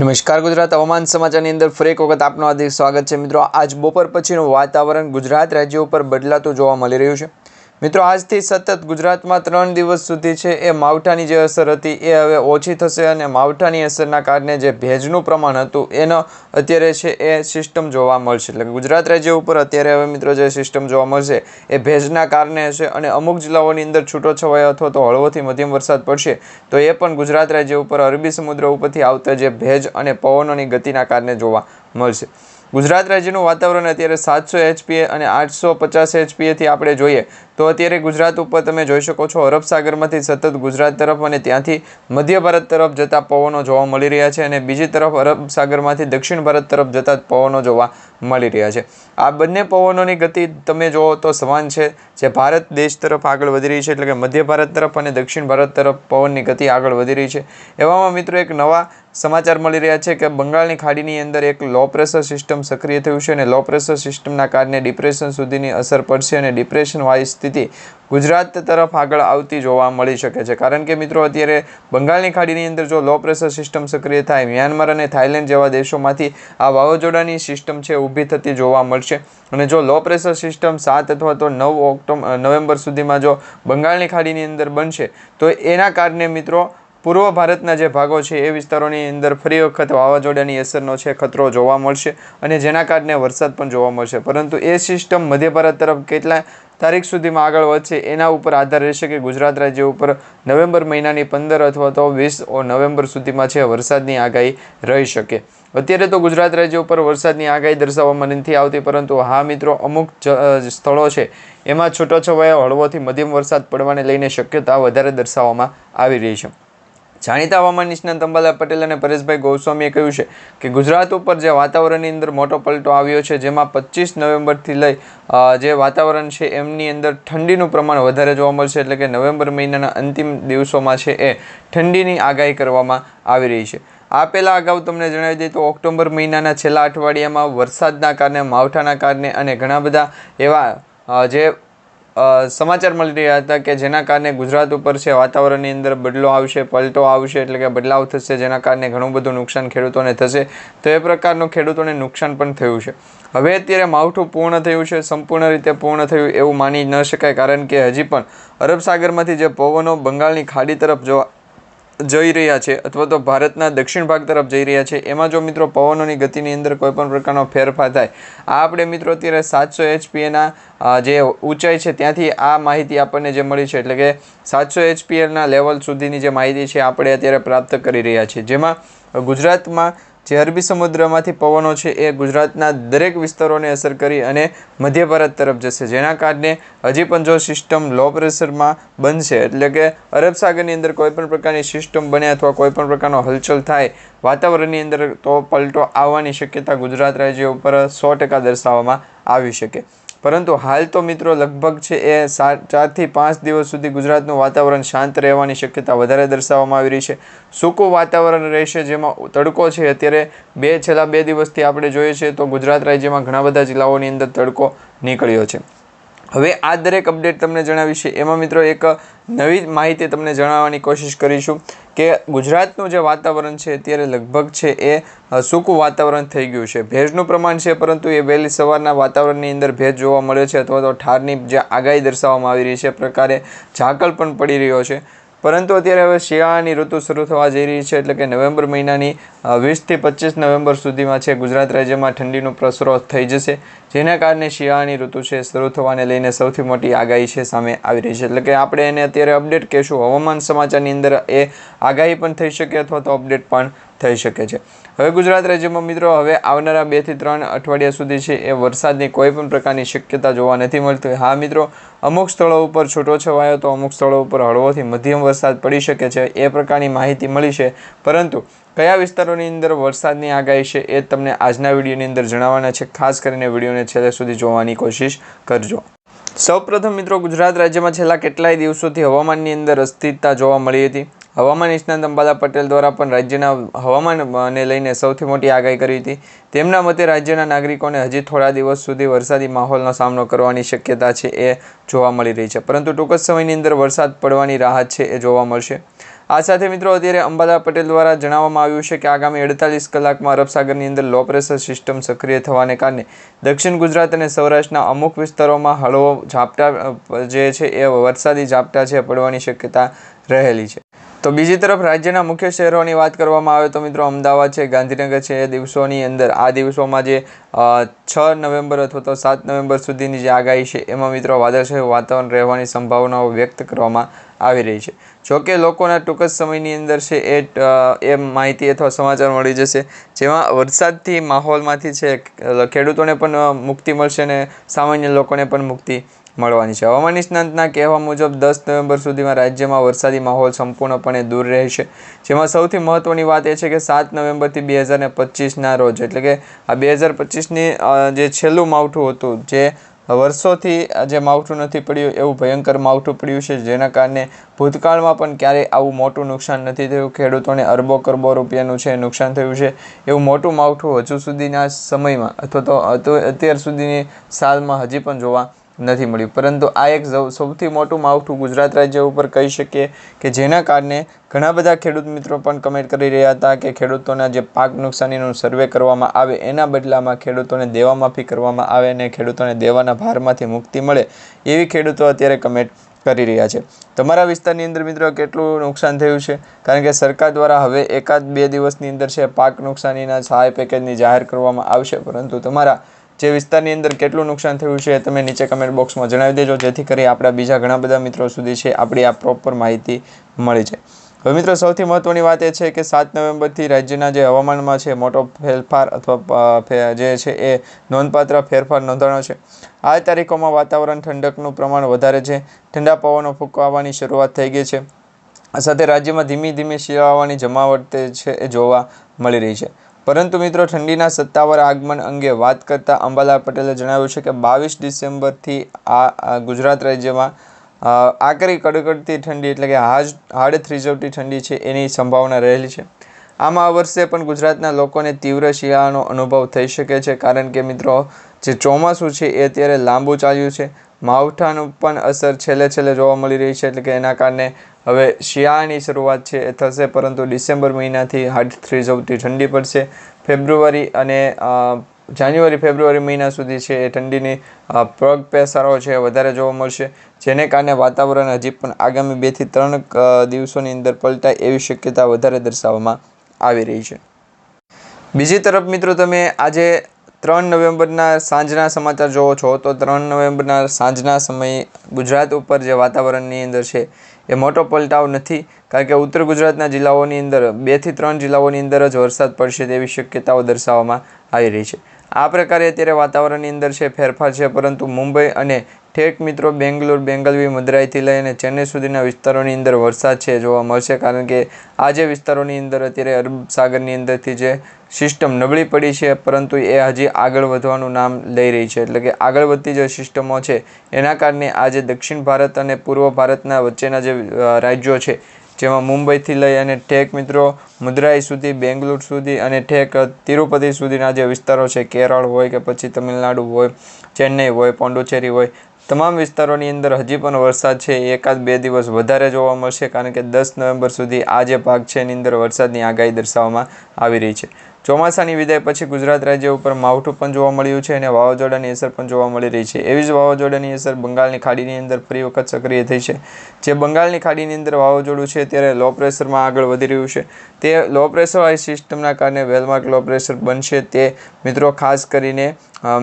નમસ્કાર ગુજરાત, હવામાન સમાચારની અંદર ફરી એક વખત આપનું હાર્દિક સ્વાગત છે. મિત્રો, આજ બપોર પછીનું વાતાવરણ ગુજરાત રાજ્ય ઉપર બદલાતું જોવા મળી રહ્યું છે. મિત્રો, આજથી સતત ગુજરાતમાં ત્રણ દિવસ સુધી છે, એ માવઠાની જે અસર હતી, એ હવે ઓછી થશે અને માવઠાની અસરના કારણે જે ભેજનું પ્રમાણ હતું, એનો અત્યારે છે, એ સિસ્ટમ જોવા મળશે. એટલે ગુજરાત રાજ્ય ઉપર અત્યારે હવે મિત્રો જે સિસ્ટમ જોવા મળશે, એ ભેજના કારણે હશે અને અમુક જિલ્લાઓની અંદર છૂટો છવાયો અથવા તો હળવોથી મધ્યમ વરસાદ પડશે, તો એ પણ ગુજરાત રાજ્ય ઉપર અરબી સમુદ્ર ઉપરથી આવતા જે ભેજ અને પવનોની ગતિના કારણે જોવા મળશે. ગુજરાત રાજ્યનું વાતાવરણ અત્યારે સાતસો એચપીએ અને આઠસો પચાસ એચપીએથી આપણે જોઈએ તો અત્યારે ગુજરાત ઉપર તમે જોઈ શકો છો અરબ સાગરમાંથી સતત ગુજરાત તરફ અને ત્યાંથી મધ્ય ભારત તરફ જતા પવનો જોવા મળી રહ્યા છે અને બીજી તરફ અરબ સાગરમાંથી દક્ષિણ ભારત તરફ જતા પવનો જોવા મળી રહ્યા છે. આ બંને પવનોની ગતિ તમે જુઓ તો સમાન છે, જે ભારત દેશ તરફ આગળ વધી રહી છે એટલે કે મધ્ય ભારત તરફ અને દક્ષિણ ભારત તરફ પવનની ગતિ આગળ વધી રહી છે. એવામાં મિત્રો એક નવા સમાચાર મળી રહ્યા છે કે બંગાળની ખાડીની અંદર એક લો પ્રેશર સિસ્ટમ સક્રિય થયું છે અને લો પ્રેશર સિસ્ટમના કારણે ડિપ્રેશન સુધીની અસર પડશે અને ડિપ્રેશનવાળી સ્થિતિ ગુજરાત તરફ આગળ આવતી જોવા મળી શકે છે. કારણ કે મિત્રો, અત્યારે બંગાળની ખાડીની અંદર જો લો પ્રેશર સિસ્ટમ સક્રિય થાય, મ્યાનમાર અને થાઇલેન્ડ જેવા દેશોમાંથી આ વાવાઝોડાની સિસ્ટમ છે ઊભી થતી જોવા મળશે. અને જો લો પ્રેશર સિસ્ટમ સાત અથવા તો નવ ઓક્ટોબર નવેમ્બર સુધીમાં જો બંગાળની ખાડીની અંદર બનશે, તો એના કારણે મિત્રો પૂર્વ ભારતના જે ભાગો છે એ વિસ્તારોની અંદર ફરી વખત વાવાઝોડાની અસરનો છે, ખતરો જોવા મળશે અને જેના કારણે વરસાદ પણ જોવા મળશે. પરંતુ એ સિસ્ટમ મધ્ય ભારત તરફ કેટલા તારીખ સુધીમાં આગળ વધશે એના ઉપર આધાર રહેશે કે ગુજરાત રાજ્ય ઉપર નવેમ્બર મહિનાની પંદર અથવા તો વીસ નવેમ્બર સુધીમાં છે વરસાદની આગાહી રહી શકે. અત્યારે તો ગુજરાત રાજ્ય ઉપર વરસાદની આગાહી દર્શાવવામાં નથી આવતી, પરંતુ હા મિત્રો, અમુક સ્થળો છે એમાં છૂટોછવાયો હળવોથી મધ્યમ વરસાદ પડવાને લઈને શક્યતા વધારે દર્શાવવામાં આવી રહી છે. જાણીતા હવામાન નિષ્ણાંત અંબાલા પટેલ અને પરેશભાઈ ગોસ્વામીએ કહ્યું છે કે ગુજરાત ઉપર જે વાતાવરણની અંદર મોટો પલટો આવ્યો છે, જેમાં પચીસ નવેમ્બરથી લઈ જે વાતાવરણ છે એમની અંદર ઠંડીનું પ્રમાણ વધારે જોવા મળશે એટલે કે નવેમ્બર મહિનાના અંતિમ દિવસોમાં છે એ ઠંડીની આગાહી કરવામાં આવી રહી છે. આ પહેલાં અગાઉ તમને જણાવી દઈએ તો ઓક્ટોબર મહિનાના છેલ્લા અઠવાડિયામાં વરસાદના કારણે, માવઠાના કારણે અને ઘણા બધા એવા જે સમાચાર મળી રહ્યા હતા કે જેના કારણે ગુજરાત ઉપર છે વાતાવરણની અંદર બદલો આવશે, પલટો આવશે, એટલે કે બદલાવ થશે, જેના કારણે ઘણું બધું નુકસાન ખેડૂતોને થશે. તો એ પ્રકારનું ખેડૂતોને નુકસાન પણ થયું છે. હવે અત્યારે માવઠું પૂર્ણ થયું છે, સંપૂર્ણ રીતે પૂર્ણ થયું એવું માની ન શકાય, કારણ કે હજી પણ અરબ સાગરમાંથી જે પવનો બંગાળની ખાડી તરફ જોવા જઈ રહ્યા છે અથવા તો ભારતના દક્ષિણ ભાગ તરફ જઈ રહ્યા છે. એમાં જો મિત્રો પવનોની ગતિની અંદર કોઈપણ પ્રકારનો ફેરફાર થાય, આ આપણે મિત્રો અત્યારે સાતસો એચપીએના જે ઊંચાઈ છે ત્યાંથી આ માહિતી આપણને જે મળી છે, એટલે કે સાતસો એચપીએલના લેવલ સુધીની જે માહિતી છે, આપણે અત્યારે પ્રાપ્ત કરી રહ્યા છીએ. જેમાં ગુજરાતમાં જે અરબી સમુદ્રમાંથી પવનો છે એ ગુજરાતના દરેક વિસ્તારોને અસર કરી અને મધ્ય ભારત તરફ જશે. જેના કારણે હજી પણ જો સિસ્ટમ લો પ્રેશરમાં બનશે, એટલે કે અરબ સાગરની અંદર કોઈપણ પ્રકારની સિસ્ટમ બને અથવા કોઈપણ પ્રકારનો હલચલ થાય, વાતાવરણની અંદર તો પલટો આવવાની શક્યતા ગુજરાત રાજ્ય ઉપર સો ટકા દર્શાવવામાં આવી શકે. પરંતુ હાલ તો મિત્રો લગભગ છે એ ચારથી પાંચ દિવસ સુધી ગુજરાતનું વાતાવરણ શાંત રહેવાની શક્યતા વધારે દર્શાવવામાં આવી રહી છે. સૂકું વાતાવરણ રહેશે જેમાં તડકો છે. અત્યારે બે છેલ્લા બે દિવસથી આપણે જોઈએ છીએ તો ગુજરાત રાજ્યમાં ઘણા બધા જિલ્લાઓની અંદર તડકો નીકળ્યો છે. હવે આ દરેક અપડેટ તમને જણાવી છે એમાં મિત્રો એક નવી માહિતી તમને જણાવવાની કોશિશ કરીશું કે ગુજરાતનું જે વાતાવરણ છે, અત્યારે લગભગ છે એ સૂકું વાતાવરણ થઈ ગયું છે. ભેજનું પ્રમાણ છે, પરંતુ એ વહેલી સવારના વાતાવરણની અંદર ભેજ જોવા મળે છે, અથવા તો ઠારની જે આગાહી દર્શાવવામાં આવી રહી છે પ્રકારે ઝાકળ પણ પડી રહ્યો છે. પરંતુ અત્યારે હવે શિયાળાની ઋતુ શરૂ થવા જઈ રહી છે, એટલે કે નવેમ્બર મહિનાની વીસથી પચીસ નવેમ્બર સુધીમાં છે, ગુજરાત રાજ્યમાં ઠંડીનો પ્રસરો થઈ જશે, જેના કારણે શિયાળાની ઋતુ છે, શરૂ થવાને લઈને સૌથી મોટી આગાહી છે, સામે આવી રહી છે, એટલે કે આપણે એને અત્યારે અપડેટ કહેશું. હવામાન સમાચારની અંદર એ આગાહી પણ થઈ શકે અથવા તો અપડેટ પણ થઈ શકે છે. હવે ગુજરાત રાજ્યમાં મિત્રો હવે આવનારા બેથી ત્રણ અઠવાડિયા સુધી છે એ વરસાદની કોઈ પણ પ્રકારની શક્યતા જોવા નથી મળતી હા મિત્રો, અમુક સ્થળો ઉપર છૂટો છવાયો તો અમુક સ્થળો ઉપર હળવોથી મધ્યમ વરસાદ પડી શકે છે એ પ્રકારની માહિતી મળી છે. પરંતુ કયા વિસ્તારોની અંદર વરસાદની આગાહી છે એ તમને આજના વિડીયોની અંદર જણાવવાના છે. ખાસ કરીને વિડીયોને છેલ્લે સુધી જોવાની કોશિશ કરજો. સૌપ્રથમ મિત્રો ગુજરાત રાજ્યમાં છેલ્લા કેટલાય દિવસોથી હવામાનની અંદર અસ્થિરતા જોવા મળી હતી. હવામાન નિષ્ણાંત અંબાલા પટેલ દ્વારા પણ રાજ્યના હવામાનને લઈને સૌથી મોટી આગાહી કરી હતી. તેમના મતે રાજ્યના નાગરિકોને હજી થોડા દિવસ સુધી વરસાદી માહોલનો સામનો કરવાની શક્યતા છે એ જોવા મળી રહી છે. પરંતુ ટૂંક જ સમયની અંદર વરસાદ પડવાની રાહત છે એ જોવા મળશે. આ સાથે મિત્રો અત્યારે અંબાલા પટેલ દ્વારા જણાવવામાં આવ્યું છે કે આગામી અડતાલીસ કલાકમાં અરબસાગરની અંદર લો પ્રેશર સિસ્ટમ સક્રિય થવાને કારણે દક્ષિણ ગુજરાત અને સૌરાષ્ટ્રના અમુક વિસ્તારોમાં હળવો ઝાપટા જે છે એ વરસાદી ઝાપટા છે પડવાની શક્યતા રહેલી છે. તો બીજી તરફ રાજ્યના મુખ્ય શહેરોની વાત કરવામાં આવે તો મિત્રો અમદાવાદ છે, ગાંધીનગર છે, એ દિવસોની અંદર આ દિવસોમાં જે છ નવેમ્બર અથવા તો સાત નવેમ્બર સુધીની જે આગાહી છે, એમાં મિત્રો વાદળછાયું વાતાવરણ રહેવાની સંભાવનાઓ વ્યક્ત કરવામાં આવી રહી છે. જોકે લોકોના ટૂંક જ સમયની અંદર છે એ એ માહિતી અથવા સમાચાર મળી જશે, જેમાં વરસાદથી માહોલમાંથી છે, ખેડૂતોને પણ મુક્તિ મળશે અને સામાન્ય લોકોને પણ મુક્તિ મળવાની છે. હવામાન નિષ્ણાંતના કહેવા મુજબ દસ નવેમ્બર સુધીમાં રાજ્યમાં વરસાદી માહોલ સંપૂર્ણપણે દૂર રહેશે. જેમાં સૌથી મહત્ત્વની વાત એ છે કે સાત નવેમ્બરથી બે હજાર પચીસના રોજ, એટલે કે આ બે હજાર પચીસની જે છેલ્લું માવઠું હતું, જે વર્ષોથી જે માવઠું નથી પડ્યું, એવું ભયંકર માવઠું પડ્યું છે, જેના કારણે ભૂતકાળમાં પણ ક્યારેય આવું મોટું નુકસાન નથી થયું. ખેડૂતોને અરબો કરબો રૂપિયાનું છે નુકસાન થયું છે. એવું મોટું માવઠું હજુ સુધીના સમયમાં અથવા તો અત- અત્યાર સુધીની સાલમાં હજી પણ જોવા નથી મળ્યું. પરંતુ આ એક સૌથી મોટું માવઠું ગુજરાત રાજ્ય ઉપર કહી શકીએ કે જેના કારણે ઘણા બધા ખેડૂત મિત્રો પણ કમેન્ટ કરી રહ્યા હતા કે ખેડૂતોના જે પાક નુકસાનીનું સર્વે કરવામાં આવે એના બદલામાં ખેડૂતોને દેવામાફી કરવામાં આવે અને ખેડૂતોને દેવાના ભારમાંથી મુક્તિ મળે એવી ખેડૂતો અત્યારે કમેન્ટ કરી રહ્યા છે. તમારા વિસ્તારની અંદર મિત્રો કેટલું નુકસાન થયું છે? કારણ કે સરકાર દ્વારા હવે એકાદ બે દિવસની અંદર છે પાક નુકસાનીના સહાય પેકેજની જાહેર કરવામાં આવશે. પરંતુ તમારા જે વિસ્તારની અંદર કેટલું નુકસાન થયું છે તમે નીચે કમેન્ટ બોક્સમાં જણાવી દેજો. જેથી કરી આપણા બીજા ઘણા બધા મિત્રો સુધી છે આપણી આ પ્રોપર માહિતી મળી જાય. હવે મિત્રો, સૌથી મહત્ત્વની વાત એ છે કે સાત નવેમ્બરથી રાજ્યના જે હવામાનમાં છે મોટો ફેરફાર અથવા જે છે એ નોંધપાત્ર ફેરફાર નોંધાણો છે. આ તારીખોમાં વાતાવરણ ઠંડકનું પ્રમાણ વધારે છે. ઠંડા પવનો ફૂંકાવાની શરૂઆત થઈ ગઈ છે. આ સાથે રાજ્યમાં ધીમી ધીમી શિયાળાની જમાવટ છે એ જોવા મળી રહી છે. પરંતુ મિત્રો ઠંડીના સત્તાવાર આગમન અંગે વાત કરતાં અંબાલાલ પટેલે જણાવ્યું છે કે બાવીસ ડિસેમ્બરથી આ ગુજરાત રાજ્યમાં આકરી કડકડતી ઠંડી એટલે કે હાજ, હાડ થ્રીજવતી ઠંડી છે એની સંભાવના રહેલી છે. આમાં આ વર્ષે પણ ગુજરાતના લોકોને તીવ્ર શિયાળાનો અનુભવ થઈ શકે છે કારણ કે મિત્રો જે ચોમાસું છે એ અત્યારે લાંબુ ચાલ્યું છે. માવઠાનું પણ અસર છેલ્લે છેલ્લે જોવા મળી રહી છે એટલે કે એના કારણે હવે શિયાળાની શરૂઆત છે એ થશે, પરંતુ ડિસેમ્બર મહિનાથી હાડ થ્રીજવતી ઠંડી પડશે. ફેબ્રુઆરી અને જાન્યુઆરી, ફેબ્રુઆરી મહિના સુધી છે એ ઠંડીની પ્રગ પેસારો છે વધારે જોવા મળશે. જેને કારણે વાતાવરણ હજી પણ આગામી બેથી ત્રણ દિવસોની અંદર પલટાય એવી શક્યતા વધારે દર્શાવવામાં આવી રહી છે. બીજી તરફ મિત્રો તમે આજે ત્રણ નવેમ્બરના સાંજના સમાચાર જોવો છો તો ત્રણ નવેમ્બરના સાંજના સમયે ગુજરાત ઉપર જે વાતાવરણની અંદર છે એ મોટો પલટાવ નથી. કારણ કે ઉત્તર ગુજરાતના જિલ્લાઓની અંદર બેથી ત્રણ જિલ્લાઓની અંદર જ વરસાદ પડશે તેવી શક્યતાઓ દર્શાવવામાં આવી રહી છે. આ પ્રકારે અત્યારે વાતાવરણની અંદર છે ફેરફાર છે પરંતુ મુંબઈ અને ઠેક મિત્રો, બેંગ્લોર, બેંગલવી, મદુરાઈથી લઈને ચેન્નઈ સુધીના વિસ્તારોની અંદર વરસાદ છે, જોવા મળશે. કારણ કે આ જે વિસ્તારોની અંદર અત્યારે અરબ સાગરની અંદરથી જે સિસ્ટમ નબળી પડી છે, પરંતુ એ હજી આગળ વધવાનું નામ લઈ રહી છે. એટલે કે આગળ વધતી જે સિસ્ટમો છે, એના કારણે આજે દક્ષિણ ભારત અને પૂર્વ ભારતના વચ્ચેના જે રાજ્યો છે, જેમાં મુંબઈથી લઈ અને ઠેક મિત્રો, મદુરાઈ સુધી, બેંગ્લુર સુધી અને ઠેક તિરુપતિ સુધીના જે વિસ્તારો છે, કેરળ હોય કે પછી તમિલનાડુ હોય, ચેન્નઈ હોય પોંડુચેરી હોય તમામ વિસ્તારોની અંદર હજી પણ વરસાદ છે. એકાદ બે દિવસ વધારે જોવા મળશે, કારણ કે દસ નવેમ્બર સુધી આ જે ભાગ છે, એની અંદર વરસાદની આગાહી દર્શાવવામાં આવી રહી છે. ચોમાસાની વિદાય પછી ગુજરાત રાજ્ય ઉપર માવઠું પણ જોવા મળ્યું છે અને વાવાઝોડાની અસર પણ જોવા મળી રહી છે. એવી જ વાવાઝોડાની અસર બંગાળની ખાડીની અંદર ફરી વખત સક્રિય થઈ છે. જે બંગાળની ખાડીની અંદર વાવાઝોડું છે ત્યારે લો પ્રેશરમાં આગળ વધી રહ્યું છે. તે લો પ્રેશર વાળી સિસ્ટમના કારણે વેલમાર્ક લો પ્રેશર બનશે. તે મિત્રો ખાસ કરીને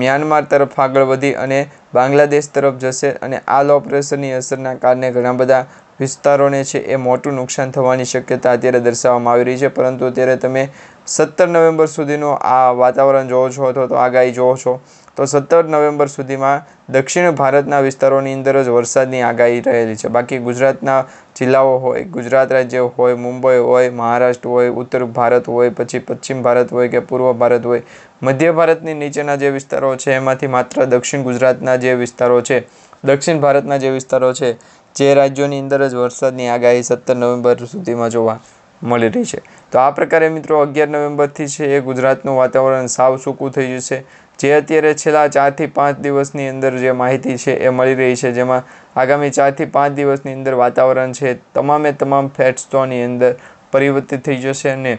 મ્યાનમાર તરફ આગળ વધી અને બાંગ્લાદેશ તરફ જશે અને આ લો પ્રેશરની અસરના કારણે ઘણા બધા વિસ્તારોને છે એ મોટું નુકસાન થવાની શક્યતા અત્યારે દર્શાવવામાં આવી રહી છે. પરંતુ અત્યારે તમે સત્તર નવેમ્બર સુધીનું આ વાતાવરણ જોવો છો અથવા તો આગાહી જોવો છો, તો સત્તર નવેમ્બર સુધીમાં દક્ષિણ ભારતના વિસ્તારોની અંદર જ વરસાદની આગાહી રહેલી છે. બાકી ગુજરાતના જિલ્લાઓ હોય, ગુજરાત રાજ્ય હોય, મુંબઈ હોય, મહારાષ્ટ્ર હોય, ઉત્તર ભારત હોય, પછી પશ્ચિમ ભારત હોય કે પૂર્વ ભારત હોય, મધ્ય ભારતની નીચેના જે વિસ્તારો છે, એમાંથી માત્ર દક્ષિણ ગુજરાતના જે વિસ્તારો છે, દક્ષિણ ભારતના જે વિસ્તારો છે જે રાજ્યોની અંદર જ વરસાદની આગાહી સત્તર નવેમ્બર સુધીમાં જોવા મળી રહી છે. તો આ પ્રકારે મિત્રો અગિયાર નવેમ્બરથી છે એ ગુજરાતનું વાતાવરણ સાવ સૂકું થઈ જશે જે અત્યારે છેલ્લા ચારથી પાંચ દિવસની અંદર જે માહિતી છે એ મળી રહી છે, જેમાં આગામી ચારથી પાંચ દિવસની અંદર વાતાવરણ છે તમામે તમામ ફેટ સ્ટોનની અંદર પરિવર્તિત થઈ જશે અને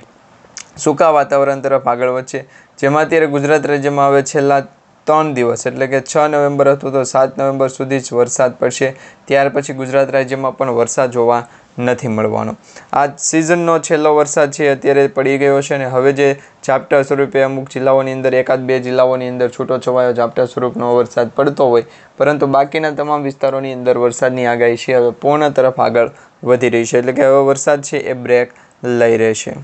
સૂકા વાતાવરણ તરફ આગળ વધશે. જેમાં અત્યારે ગુજરાત રાજ્યમાં હવે છેલ્લા ત્રણ દિવસ, એટલે કે છ નવેમ્બર હતું તો સાત નવેમ્બર સુધી જ વરસાદ પડશે. ત્યાર પછી ગુજરાત રાજ્યમાં પણ વરસાદ જોવા નથી મળવાનો. આ સિઝનનો છેલ્લો વરસાદ છે, અત્યારે પડી ગયો છે અને હવે જે ઝાપટા સ્વરૂપે અમુક જિલ્લાઓની અંદર, એકાદ બે જિલ્લાઓની અંદર છૂટો છવાયો ઝાપટા સ્વરૂપનો વરસાદ પડતો હોય, પરંતુ બાકીના તમામ વિસ્તારોની અંદર વરસાદની આગાહી છે. હવે પૂર્ણ તરફ આગળ વધી રહી છે, એટલે કે હવે વરસાદ છે એ બ્રેક લઈ રહેશે